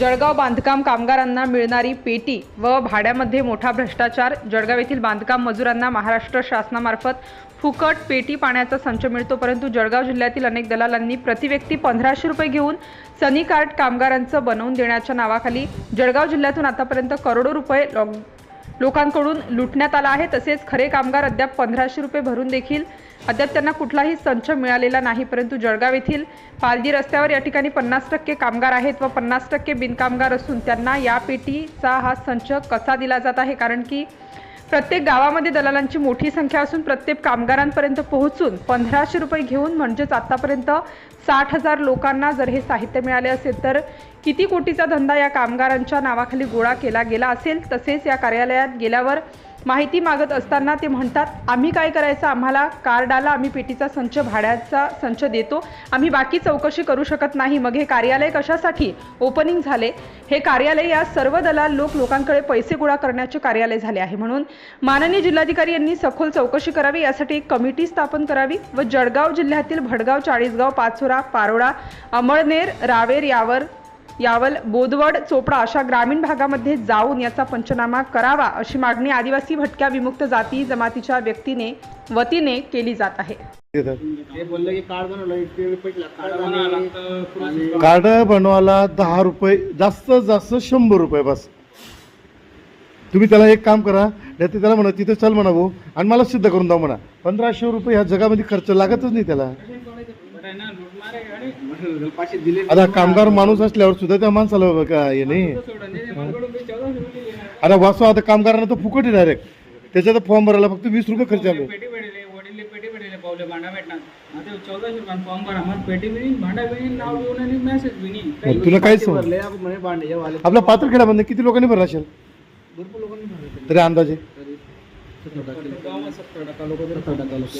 जळगाव बांधकाम कामगारांना मिळणारी पेटी व भाड्यामध्ये मोठा भ्रष्टाचार. जळगाव येथील बांधकाम मजुरांना महाराष्ट्र शासनामार्फत फुकट पेटी पाण्याचा संच मिळतो परंतु जळगाव जिल्ह्यातील अनेक दलालांनी प्रतिव्यक्ती पंधराशे रुपये घेऊन सनी कार्ड कामगारांचं बनवून देण्याच्या नावाखाली जळगाव जिल्ह्यातून आतापर्यंत करोडो रुपये लॉक लोकांकडून लुटण्यात आला आहे. तसेच खरे कामगार अद्याप पंधराशे रुपये भरून देखील अद्याप त्यांना कुठलाही संच मिळालेला नाही. परंतु जळगाव येथील पालजी रस्त्यावर या ठिकाणी पन्नास टक्के कामगार आहेत व पन्नास टक्के बिनकामगार असून त्यांना या पेटीचा हा संच कसा दिला जात आहे? कारण की प्रत्येक गावामध्ये दलालांची मोठी संख्या असून प्रत्येक कामगारांपर्यंत पोहोचून पंधराशे रुपये घेऊन म्हणजेच आतापर्यंत साठ हजार लोकांना जर हे साहित्य मिळाले असेल तर किती कोटीचा धंदा या कामगारांच्या नावाखाली गोळा केला गेला असेल? तसेच या कार्यालयात गेल्यावर माहिती मागत असताना ते म्हणतात आम्ही काय करायचं? आम्हाला कार्ड आला आम्ही पेटीचा संच भाड्याचा संच देतो. आम्ही बाकी चौकशी करू शकत नाही. मग हे कार्यालय कशासाठी ओपनिंग झाले? हे कार्यालय या सर्व दलाल लोक लोकांकडे पैसे गोळा करण्याचे कार्यालय झाले आहे. म्हणून माननीय जिल्हाधिकारी यांनी सखोल चौकशी करावी. यासाठी एक कमिटी स्थापन करावी व जळगाव जिल्ह्यातील भडगाव चाळीसगाव पाचोरा पारोडा अमळनेर रावेर यावर यावल बोदवड चोपडा अशा ग्रामीण भागामध्ये जाऊन याचा पंचनामा करावा अशी मागणी आदिवासी भटक्या विमुक्त जाती जमातीच्या व्यक्तीने वतीने केली जात आहे. देतात. ते बोलले की कार्ड बनवायला दहा रुपये जास्तीत जास्त शंभर रुपये बस. तुम्ही त्याला एक काम करा नाही त्याला म्हणा तिथे चल म्हणा भाऊ आणि मला सिद्ध करून द्या म्हणा. पंधराशे रुपये ह्या जगामध्ये खर्च लागतच नाही त्याला. आता कामगार माणूस असल्यावर सुद्धा त्या माणसाला का हे नाही? आता वाचवा आता कामगारांना तर फुकट आहे डायरेक्ट त्याच्यात फॉर्म भरायला फक्त वीस रुपये खर्च आले. तुला म्हणे भांडे वाले आपल्या पात्रखेड्यामध्ये किती लोकांनी भरला असेल? भरपूर लोकांनी भरले तरी. अंदाजे?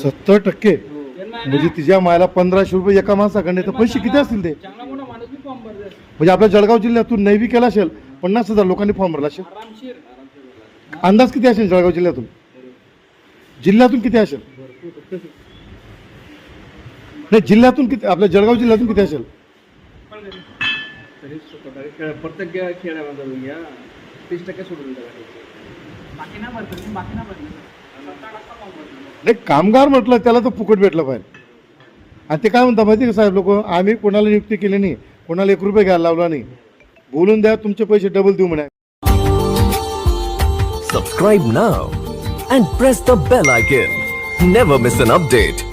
सत्तर टक्के. म्हणजे तिच्या मायला पंधराशे रुपये एका माणसाकडे तर पैसे किती असतील ते? चांगला मोठा माणूस बी फॉर्म भरले म्हणजे आपल्या जळगाव जिल्ह्यातून नैवी केला असेल पन्नास हजार लोकांनी फॉर्म भरला असेल. आरामशीर अंदाज किती असेल जळगाव जिल्ह्यातून? जिल्ह्यातून किती असेल? नाही जिल्ह्यातून किती आपल्या जळगाव जिल्ह्यातून किती असेल? तरी टक्के प्रत्येक खेड्यामध्ये घ्या तीस टक्के सोडून बाकी ना भरतो बाकी ना सत्तर टक्का फॉर्म भरले नाही कामगार म्हटलं त्याला तर फुकट भेटलं पाहिजे. आणि ते काय म्हणता माहिती का साहेब लोक? आम्ही कोणाला नियुक्ती केली नाही कोणाला एक रुपये घ्यायला लावला नाही. बोलून द्या तुमचे पैसे डबल देऊ म्हणा. Subscribe now and press the bell icon never miss an update